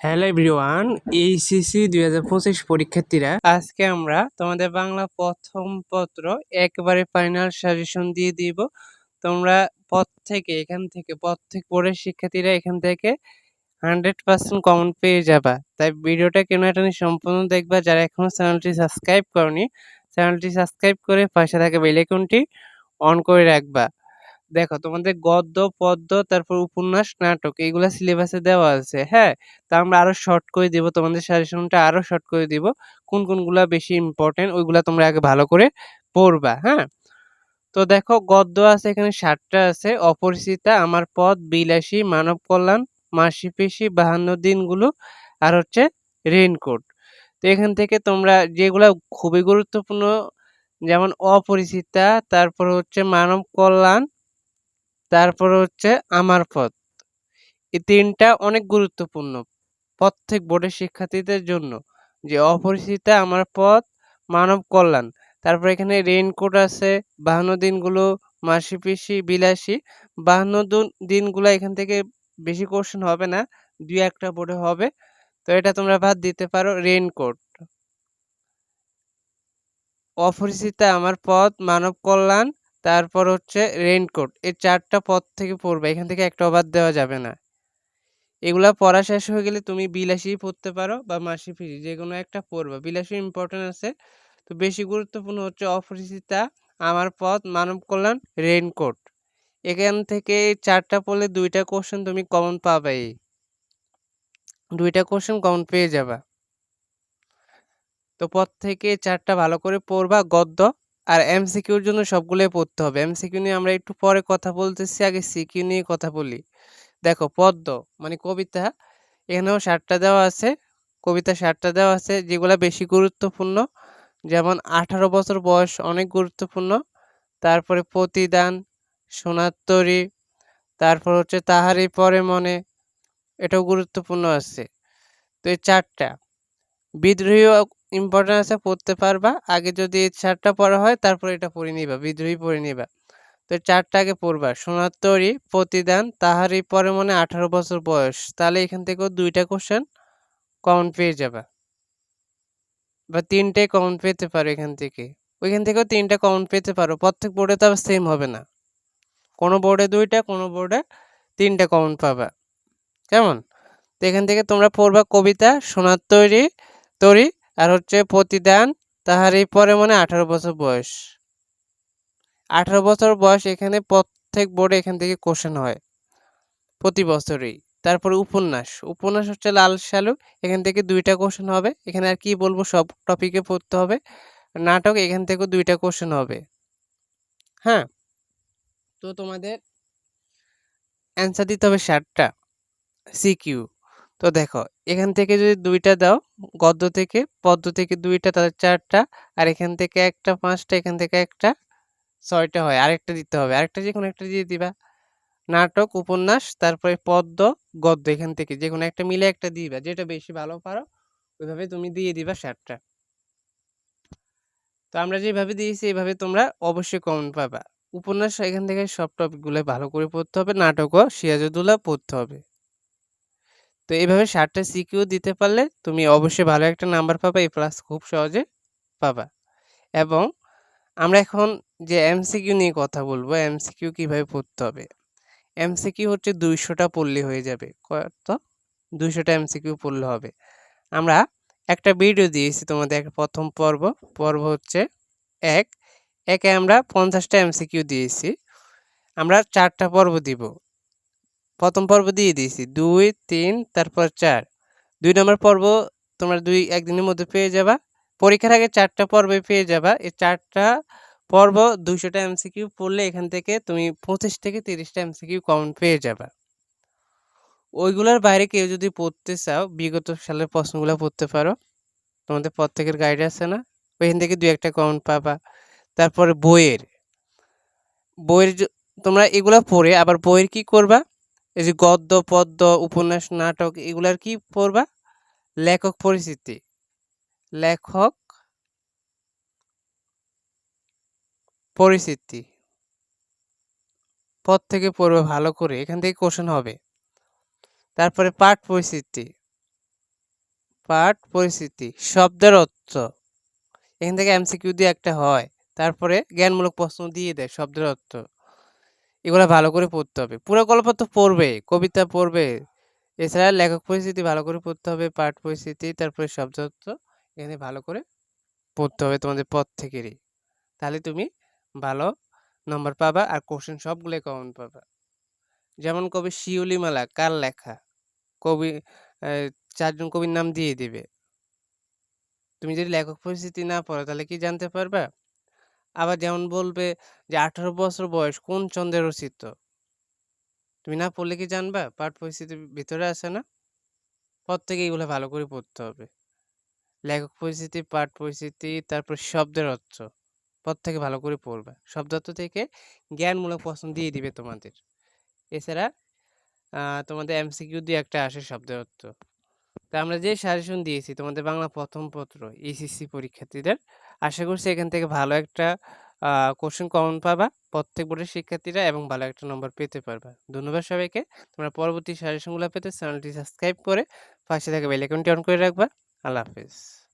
Hello everyone HSC দুই হাজার পঁচিশ পরীক্ষার্থীরা, আজকে আমরা তোমাদের বাংলা প্রথম পত্র একবারে ফাইনাল সাজেশন দিয়ে দিব। তোমরা পথ থেকে, এখান থেকে, পথ থেকে পড়ে শিক্ষার্থীরা এখান থেকে হান্ড্রেড পার্সেন্ট কমন পেয়ে যাবা। তাই ভিডিওটা কেন এটা সম্পূর্ণ দেখবা, যারা এখনও চ্যানেলটি সাবস্ক্রাইব করনি চ্যানেলটি সাবস্ক্রাইব করে পাশে থাকা বেলাইকনটি অন করে রাখবা। দেখো, তোমাদের গদ্য, পদ্য, তারপর উপন্যাস, নাটক এগুলা সিলেবাসে দেওয়া আছে হ্যাঁ? তা আমরা আরও শর্ট করে দিব, তোমাদের সাজেশনটা আরও শর্ট করে দিব, কোন কোনগুলা বেশি ইম্পর্টেন্ট ওইগুলা তোমরা আগে ভালো করে পড়বা হ্যাঁ? তো দেখো, গদ্য আছে, এখানে ষাটটা আছে, অপরিচিতা, আমার পথ, বিলাসী, মানব কল্যাণ, মাসি পেশি বাহান্ন দিনগুলো, আর হচ্ছে রেইনকোট তো এখান থেকে তোমরা যেগুলা খুবই গুরুত্বপূর্ণ, যেমন অপরিচিতা, তারপর হচ্ছে মানব কল্যাণ তারপর হচ্ছে আমার পথ। এই তিনটা অনেক গুরুত্বপূর্ণ প্রত্যেক বোর্ডের শিক্ষার্থীদের জন্য। যে অপরিচিতা আমার পথ, মানব কল্যাণ। তারপর এখানে রেইনকোট আছে, বাহান্ন দিনগুলো মাসি পিসি বিলাসী। বাহান্ন দিনগুলো এখান থেকে বেশি কোশ্চেন হবে না, দুই একটা বোর্ডে হবে। তো এটা তোমরা বাদ দিতে পারো রেইনকোট অপরিচিতা আমার পথ, মানব কল্যাণ। তারপর হচ্ছে রেইনকোট এই চারটা পথ থেকে পড়বে, এখান থেকে একটা বাদ দেওয়া যাবে না। এগুলা পড়া শেষ হয়ে গেলে তুমি বিলাসী পড়তে পারো বা মাসি ফিরি যে কোনো একটা পড়বা। বিলাসী ইম্পর্টেন্ট আছে। তো বেশি গুরুত্বপূর্ণ হচ্ছে অপরিচিতা, আমার পথ, মানব কল্যাণ রেইনকোট এখান থেকে চারটা পড়লে দুইটা কোশ্চেন তুমি কমন পাবেই। দুইটা কোশ্চেন কমন পেয়ে যাবা। তো পথ থেকে চারটা ভালো করে পড়বা, গদ্য। আর এমসিকিউর জন্য সবগুলোই পড়তে হবে। এমসিকিউ নিয়ে আমরা একটু পরে কথা বলতেছি, আগে সিকিউ নিয়ে কথা বলি। দেখো, পদ্ম মানে কবিতা, এখানেও ষাটটা দেওয়া আছে। কবিতা ষাটটা দেওয়া আছে যেগুলো বেশি গুরুত্বপূর্ণ। যেমন, আঠারো বছর বয়স অনেক গুরুত্বপূর্ণ। তারপরে প্রতিদান সোনাত্তরী তারপর হচ্ছে তাহারই পরে মনে, এটাও গুরুত্বপূর্ণ আছে। তো এই চারটা। বিদ্রোহী ইম্পর্টেন্ট আছে পড়তে পারবা। আগে যদি চারটা পড়া হয়, তারপর এটা পড়ে নিবা, বিদ্রোহী পড়ে নিবা। তো চারটা আগে পড়বা। সোনার তৈরি, প্রতিদান তাহারই পরে মনে আঠারো বছর বয়স। তাহলে এখান থেকেও দুইটা কোশ্চেন কমন পেয়ে যাবা। বা তিনটাই কমন পেতে পারো এখান থেকে। ওইখান থেকেও তিনটা কমন পেতে পারো। প্রত্যেক বোর্ডে তো আবার সেম হবে না। কোনো বোর্ডে দুইটা, কোনো বোর্ডে তিনটা কমন পাবা। কেমন? তো এখান থেকে তোমরা পড়বা কবিতা, সোনার তৈরি তৈরি আর হচ্ছে প্রতিদান তাহার এই পরে মানে আঠারো বছর বয়স। আঠারো বছর বয়স এখানে প্রত্যেক বোর্ডে এখান থেকে কোশ্চেন হয়। প্রতি বছরই। তারপরে উপন্যাস। উপন্যাস হচ্ছে লাল সালু এখান থেকে দুইটা কোশ্চেন হবে। এখানে আর কি বলব? সব টপিকে পড়তে হবে। নাটক, এখান থেকেও দুইটা কোশ্চেন হবে। হ্যাঁ? তো তোমাদের অ্যান্সার দিতে হবে ষাটটা। সিকিউ তো দেখো, এখান থেকে যদি দুইটা দাও, গদ্য থেকে, পদ্য থেকে দুইটা, তাহলে চারটা, আর এখান থেকে একটা, পাঁচটা, এখান থেকে একটা, ছয়টা হয়, আরেকটা দিতে হবে। আরেকটা যে কোনো একটা দিয়ে দিবা। নাটক, উপন্যাস, তারপরে পদ্য, গদ্য, এখান থেকে যে কোনো একটা মিলে একটা দিবা। যেটা বেশি ভালো পারো, ওইভাবে তুমি দিয়ে দিবা ষাটটা তো আমরা যেভাবে দিয়েছি এইভাবে তোমরা অবশ্যই কমন পাবা। উপন্যাস এখান থেকে সব টপিকগুলো ভালো করে পড়তে হবে, নাটকও সিরাজউদ্দৌলা পড়তে হবে। তো এইভাবে ষাটটা সিকিউ দিতে পারলে তুমি অবশ্যই ভালো একটা নাম্বার পাবা এই প্লাস খুব সহজে পাবা। এবং আমরা এখন যে এমসিকিউ নিয়ে কথা বলব, এমসিকিউ কীভাবে পড়তে হবে? এমসিকিউ হচ্ছে দুইশোটা পড়লে হয়ে যাবে। কত? দুইশোটা এমসিকিউ পড়লে হবে। আমরা একটা ভিডিও দিয়েছি তোমাদের প্রথম পর্ব। পর্ব হচ্ছে এক। একে আমরা পঞ্চাশটা এমসিকিউ দিয়েছি। আমরা চারটা পর্ব দিব। প্রথম পর্ব দিয়ে দিয়েছি। দুই, তিন, তারপর চার। দুই নম্বর পর্ব তোমরা দুই একদিনের মধ্যে পেয়ে যাবা। পরীক্ষার আগে চারটা পর্বে পেয়ে যাবা। এই চারটা পর্ব দুইশোটা এমসিকিউ পড়লে এখান থেকে তুমি পঁচিশ থেকে তিরিশটা এমসিকিউ কমন পেয়ে যাবা। ওইগুলোর বাইরে কেউ যদি পড়তে চাও, বিগত সালের প্রশ্নগুলো পড়তে পারো। তোমাদের প্রত্যেকের গাইড আছে না? ওইখান থেকে দুই একটা কমন পাবা। তারপরে বইয়ের। বইয়ের তোমরা এগুলা পড়ে আবার বইয়ের কি করবা? এই যে গদ্য, পদ্য, উপন্যাস, নাটক, এগুলার কি পড়বা? লেখক পরিচিতি। লেখক পরিচিতি। পদ থেকে পড়বে ভালো করে, এখান থেকে কোশ্চেন হবে। তারপরে পাঠ পরিস্থিতি পাঠ পরিস্থিতি শব্দের অর্থ। এখান থেকে এমসিকিউ দিয়ে একটা হয়। তারপরে জ্ঞানমূলক প্রশ্ন দিয়ে দেয়, শব্দের অর্থ। এগুলো ভালো করে পড়তে হবে। পুরো গল্প তো পড়বে, কবিতা পড়বে। এছাড়া লেখক পরিস্থিতি ভালো করে পড়তে হবে, পাঠ পরিস্থিতি, তারপরে শব্দ এখানে ভালো করে পড়তে হবে তোমাদের পথ থেকেরই। তাহলে তুমি ভালো নম্বর পাবা আর কোশ্চেন সবগুলো কমন পাবা। যেমন কবি শিউলিমালা কার লেখা? কবি চারজন কবির নাম দিয়ে দিবে। তুমি যদি লেখক পরিস্থিতি না পড়ো তাহলে কি জানতে পারবা? আবার যেমন বলবে যে, আঠারো বছর বয়স, কোন চন্দ্রে রচিত তুমি না পড়লে কি জানবা? পাঠ পরিস্থিতির ভিতরে আছে না? প্রত্যেকে এগুলো ভালো করে পড়তে হবে। লেখক পরিস্থিতি, পাঠ পরিস্থিতি, তারপর শব্দের অর্থ প্রত্যেকে ভালো করে পড়বা। শব্দার্থ থেকে জ্ঞানমূলক প্রশ্ন দিয়ে দিবে তোমাদের। এছাড়া তোমাদের এমসিকিউ দিয়ে একটা আসে শব্দের অর্থ। তা আমরা যে সাজেশন দিয়েছি, তোমাদের বাংলা প্রথম পত্র এইচএসসি পরীক্ষার্থীদের আশা করছি এখান থেকে ভালো একটা কোশ্চেন কমন পাবা প্রত্যেক বোর্ডের শিক্ষার্থীরা এবং ভালো একটা নম্বর পেতে পারবা। ধন্যবাদ সবাইকে। তোমরা পরবর্তী সাজেশনগুলো পেতে চ্যানেলটি সাবস্ক্রাইব করে পাশে থাকা বেল আইকনটি অন করে রাখবা। আল্লাহ হাফেজ।